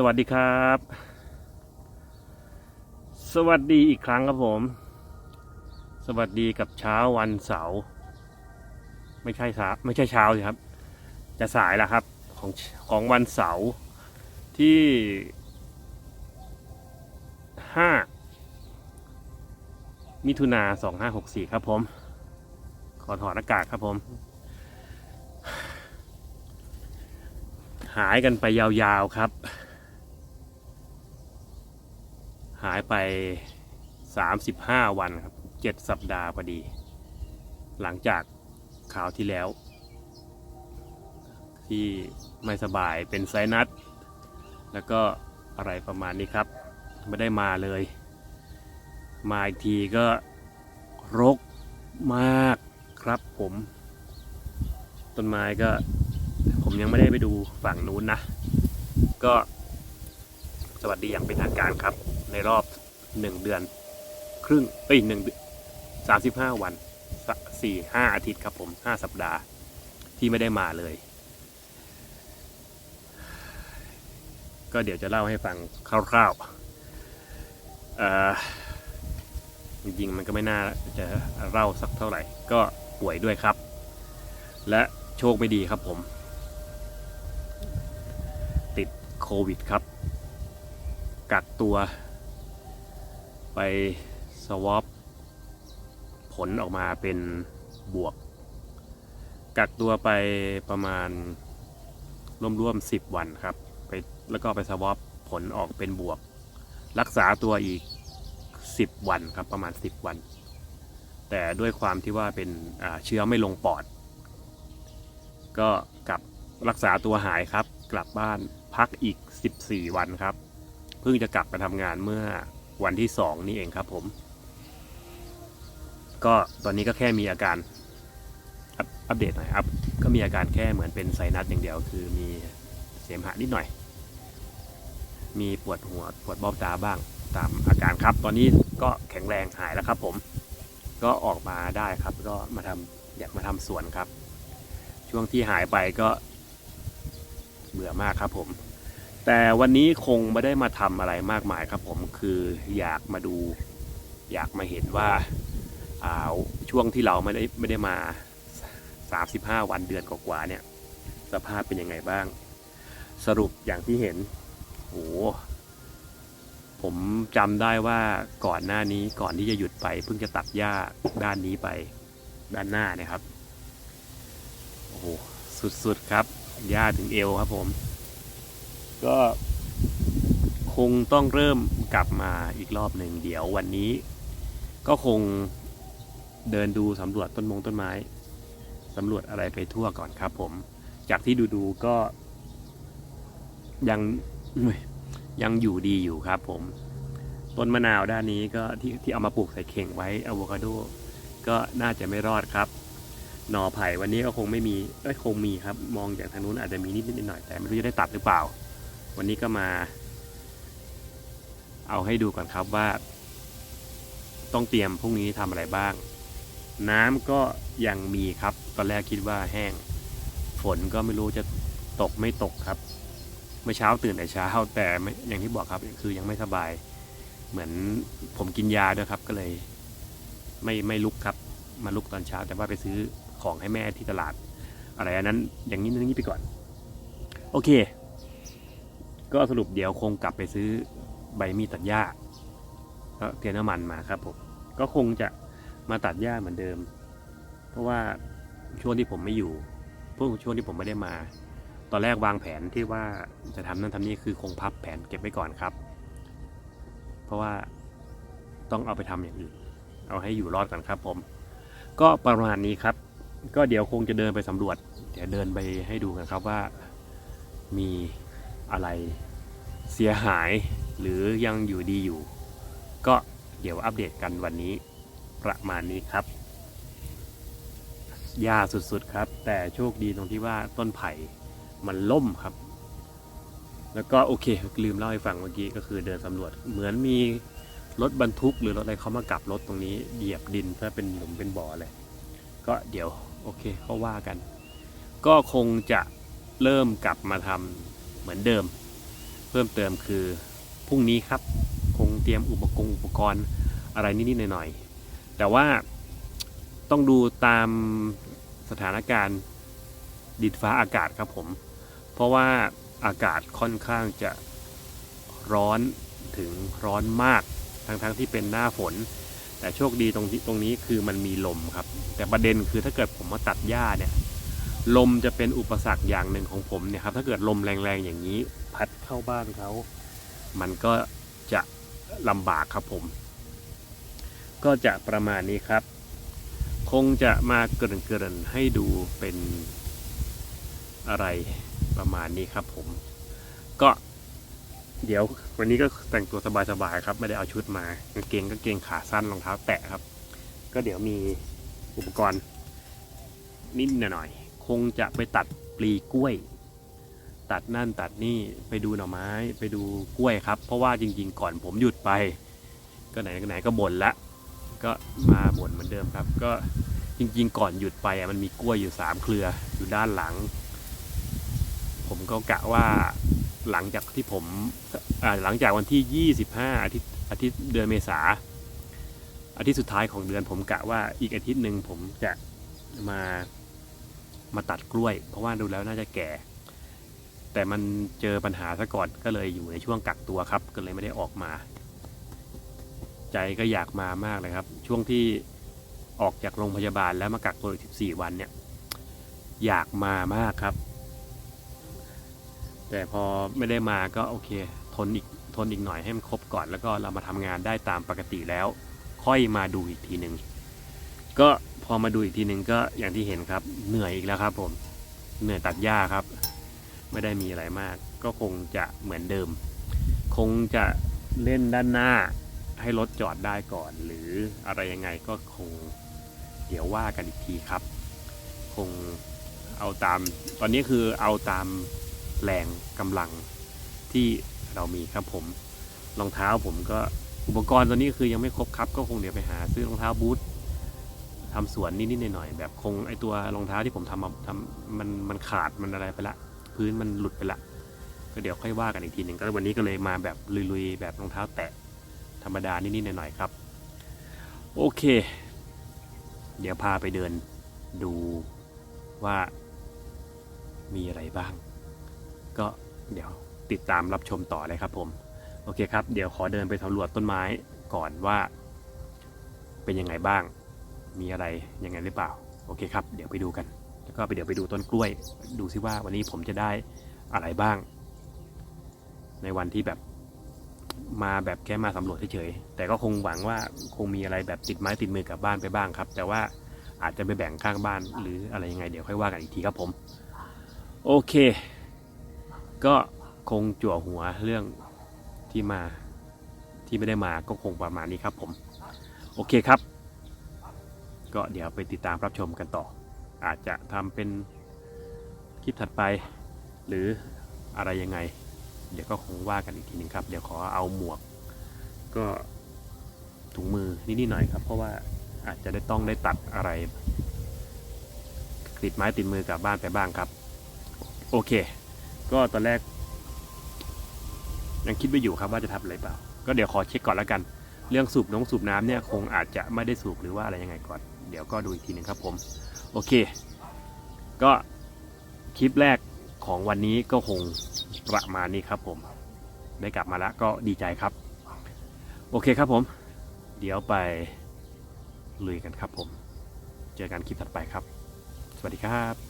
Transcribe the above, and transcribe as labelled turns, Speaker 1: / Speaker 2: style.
Speaker 1: สวัสดีครับ สวัสดีอีกครั้งครับผม สวัสดีกับเช้าวันเสาร์ไม่ใช่เช้าไม่ใช่เช้าสิครับ จะสายแล้วครับของของวันเสาร์ที่ห้ามิถุนาสองห้าหกสี่ครับผม ขอถอดอากาศครับผม หายกันไปยาวๆครับ หาย ไป 35 วันครับ7สัปดาห์พอดี หลังจากข่าวที่แล้ว ที่ไม่สบายเป็นไซนัสแล้วก็อะไรประมาณนี้ครับ ไม่ได้มาเลย มาอีกทีก็รกมากครับผม ต้นไม้ก็ผมยังไม่ได้ไปดูฝั่งนู้นนะ ก็สวัสดีอย่างเป็นทางการครับ ในรอบ หนึ่งเดือน ครึ่งเอ้ยหนึ่งสามสิบห้าวันสี่ห้าอาทิตย์ครับผมห้าสัปดาห์ที่ไม่ได้มาเลย ก็เดี๋ยวจะเล่าให้ฟังคร่าวๆอ่อจริงๆมันก็ไม่น่าจะเล่าสักเท่าไหร่ ก็ป่วยด้วยครับ และโชคไม่ดีครับผม ติดโควิดครับ กักตัว ไปสวอปผลออกมาเป็นบวก กักตัวไปประมาณร่วมๆ10 วันครับไปแล้วก็ไปสวอปผลออกเป็นบวก รักษาตัวอีก 10 วันครับประมาณ 10 วัน แต่ด้วยความที่ว่าเป็นเชื้อไม่ลงปอด ก็กลับรักษาตัวหายครับ กลับบ้านพักอีก 14 วันครับ เพิ่งจะกลับมาทำงานเมื่อ วันที่2นี่เองครับผม ก็ตอนนี้ก็แค่มีอาการอัปอัปเดตหน่อยครับก็มีอาการแค่เหมือนเป็นไซนัสอย่างเดียว คือมีเสมหะนิดหน่อย มีปวดหัวปวดเบ้าตาบ้างตามอาการครับ ตอนนี้ก็แข็งแรงหายแล้วครับผม ก็ออกมาได้ครับ ก็มาทำอยากมาทำสวนครับ ช่วงที่หายไปก็เบื่อมากครับผม แต่วันนี้คงไม่ได้มาทำอะไรมากมายครับผมคืออยากมาดู อยากมาเห็นว่าอาช่วงที่เราไม่ได้ไม่ได้มา 35 วันเดือนกว่าเนี่ย สภาพเป็นยังไงบ้าง สรุปอย่างที่เห็นโหผมจำได้ว่าก่อนหน้านี้ก่อนที่จะหยุดไป เพิ่งจะตัดหญ้าด้านนี้ไป ด้านหน้าเนะครับโอ้โหสุดๆครับหญ้าถึงเอวครับผม ก็คงต้องเริ่มกลับมาอีกรอบหนึ่งเดี๋ยววันนี้ ก็คงเดินดูสำรวจต้นมงต้นไม้สำรวจอะไรไปทั่วก่อนครับ ผมจากที่ดูๆก็ยังยังอยู่ดีอยู่ครับผม ต้นมะนาวด้านนี้ก็ที่ที่เอามาปลูกใส่เข่งไว้อะโวคาโดก็น่าจะไม่รอดครับ หน่อไผ่วันนี้ก็คงไม่มีเอ้ยคงมีครับ มองจากทางนู้นอาจจะมีนิดนิดหน่อยแต่ไม่รู้จะได้ตัดหรือเปล่า วันนี้ก็มา เอาให้ดูก่อนครับว่า ต้องเตรียมพรุ่งนี้ทำอะไรบ้าง น้ำก็ยังมีครับ ตอนแรกคิดว่าแห้ง ฝนก็ไม่รู้จะตกไม่ตกครับ เมื่อเช้าตื่นแต่เช้าแต่อย่างที่บอกครับคือยังไม่สบาย เหมือนผมกินยาด้วยครับก็เลย ไม่ไม่ลุกครับ มาลุกตอนเช้าแต่ว่าไปซื้อของให้แม่ที่ตลาด อะไรอันนั้นอย่างนี้อย่งนี้ไปก่อน โอเค ก็สรุปเดี๋ยวคงกลับไปซื้อใบมีดตัดหญ้าก็เตียมน้ำมันมาครับผมก็คงจะมาตัดหญ้าเหมือนเดิม เพราะว่าช่วงที่ผมไม่อยู่พวกช่วงที่ผมไม่ได้มา ตอนแรกวางแผนที่ว่าจะทำนั่นทำนี่คือคงพับแผนเก็บไว้ก่อนครับ เพราะว่าต้องเอาไปทำอย่างอื่น เอาให้อยู่รอดก่อนครับผม ก็ประมาณนี้ครับ ก็เดี๋ยวคงจะเดินไปสำรวจ เดี๋ยวเดินไปให้ดูกันครับว่ามี อะไรเสียหายหรือยังอยู่ดีอยู่ ก็เดี๋ยวอัปเดตกันวันนี้ประมาณนี้ครับยาสุดๆครับ แต่โชคดีตรงที่ว่าต้นไผ่มันล่มครับ แล้วก็โอเค ลืมเล่าให้ฟังเมื่อกี้ก็คือเดินสำรวจเหมือนมีรถบรรทุกหรือรถอะไรเขามากลับรถตรงนี้เหยียบดินถ้าเป็นหลุมเป็นบ่อเลยก็เดี๋ยวโอเคเขาว่ากัน ก็คงจะเริ่มกลับมาทำ เหมือนเดิม เพิ่มเติมคือพรุ่งนี้ครับ คงเตรียมอุปกรณ์อุปกรณ์อะไรนิดๆหน่อยๆแต่ว่าต้องดูตามสถานการณ์ดินฟ้าอากาศครับผม เพราะว่าอากาศค่อนข้างจะร้อนถึงร้อนมากทั้งๆที่เป็นหน้าฝน แต่โชคดีตรงที่ตรงนี้คือมันมีลมครับ แต่ประเด็นคือถ้าเกิดผมมาตัดหญ้าเนี่ย ลมจะเป็นอุปสรรคอย่างหนึ่งของผมเนี่ยครับถ้าเกิดลมแรงๆอย่างนี้ พัดเข้าบ้านเขามันก็จะลำบากครับผม ก็จะประมาณนี้ครับ คงจะมาเกริ่นๆให้ดูเป็นอะไรประมาณนี้ครับผม ก็เดี๋ยววันนี้ก็แต่งตัวสบายๆครับ ไม่ได้เอาชุดมากางเกงก็เกงขาสั้นรองเท้าแตะครับ ก็เดี๋ยวมีอุปกรณ์นิดหน่อย คงจะไปตัดปลีกล้วย ตัดนั่นตัดนี่ไปดูหน่อไม้ไปดูกล้วยครับ เพราะว่าจริง ๆ ก่อนผมหยุดไป ก็ไหนไหนก็บ่นละก็มาบ่นเหมือนเดิมครับ ก็จริง ๆ ก่อนหยุดไปมันมีกล้วยอยู่สามเครืออยู่ด้านหลัง ผมก็กะว่าหลังจากที่ผมหลังจากวันที่ 25 อาทิตย์อาทิตย์เดือนเมษาอาทิตย์สุดท้ายของเดือนผมกะว่าอีกอาทิตย์หนึ่งผมจะมา มาตัดกล้วย เพราะว่าดูแล้วน่าจะแก่ แต่มันเจอปัญหาซะก่อนก็เลยอยู่ในช่วงกักตัวครับ ก็เลยไม่ได้ออกมา ใจก็อยากมามากเลยครับ ช่วงที่ออกจากโรงพยาบาลแล้วมากักตัวอีก14 วันเนี่ยอยากมามากครับ แต่พอไม่ได้มาก็โอเค ทนอีกทนอีกหน่อยให้มันครบก่อน แล้วก็เรามาทำงานได้ตามปกติแล้ว ค่อยมาดูอีกทีหนึ่งก็ พอมาดูอีกทีหนึ่งก็อย่างที่เห็นครับ เหนื่อยอีกแล้วครับ ผม เหนื่อยตัดหญ้าครับ ไม่ได้มีอะไรมาก ก็คงจะเหมือนเดิม คงจะเล่นด้านหน้า ให้รถจอดได้ก่อน หรืออะไรยังไงก็คงเดี๋ยวว่ากันอีกทีครับ คงเอาตาม ตอนนี้คือเอาตามแรงกำลังที่เรามีครับผมรองเท้าผมก็อุปกรณ์ตอนนี้คือยังไม่ครบครับ ก็คงเดี๋ยวไปหาซื้อรองเท้าบูท ทำสวนนิดๆหน่อยๆแบบคงไอตัวรองเท้าที่ผมทำมาทำมันมันขาดมันอะไรไปละ พื้นมันหลุดไปละก็เดี๋ยวค่อยว่ากันอีกทีหนึ่งก็วันนี้ก็เลยมาแบบลุยๆแบบรองเท้าแตะธรรมดานิดๆหน่อยๆครับ โอเค เดี๋ยวพาไปเดินดูว่ามีอะไรบ้าง ก็เดี๋ยวติดตามรับชมต่อเลยครับผม โอเคครับ เดี๋ยวขอเดินไปสำรวจต้นไม้ก่อนว่าเป็นยังไงบ้าง มีอะไรยังไงหรือเปล่า โอเคครับ เดี๋ยวไปดูกัน แล้วก็ไปเดี๋ยวไปดูต้นกล้วย ดูซิว่าวันนี้ผมจะได้อะไรบ้าง ในวันที่แบบมาแบบแค่มาสำรวจเฉยๆแต่ก็คงหวังว่าคงมีอะไรแบบติดไม้ติดมือกลับบ้านไปบ้างครับ แต่ว่าอาจจะไปแบ่งข้างบ้านหรืออะไรยังไง เดี๋ยวค่อยว่ากันอีกทีครับผม โอเค ก็คงจั่วหัวเรื่องที่มาที่ไม่ได้มาก็คงประมาณนี้ครับผม โอเคครับ ก็เดี๋ยวไปติดตามรับชมกันต่อ อาจจะทำเป็นคลิปถัดไป หรืออะไรยังไง เดี๋ยวก็คงว่ากันอีกทีหนึ่งครับ เดี๋ยวขอเอาหมวก ก็ถุงมือนิดๆหน่อยครับ เพราะว่าอาจจะได้ต้องได้ตัดอะไรติดไม้ติดมือกลับบ้านไปบ้างครับ โอเค ก็ตอนแรก ยังคิดไม่อยู่ครับว่าจะทำอะไรเปล่า ก็เดี๋ยวขอเช็คก่อนแล้วกัน เรื่องสูบน้องสูบน้ำเนี่ยคงอาจจะไม่ได้สูบหรือว่าอะไรยังไงก่อน เดี๋ยวก็ดูอีกทีหนึ่งครับผม โอเค ก็คลิปแรกของวันนี้ก็คงประมาณนี้ครับผม ได้กลับมาแล้วก็ดีใจครับ โอเคครับผม เดี๋ยวไปลุยกันครับผม เจอกันคลิปถัดไปครับ สวัสดีครับ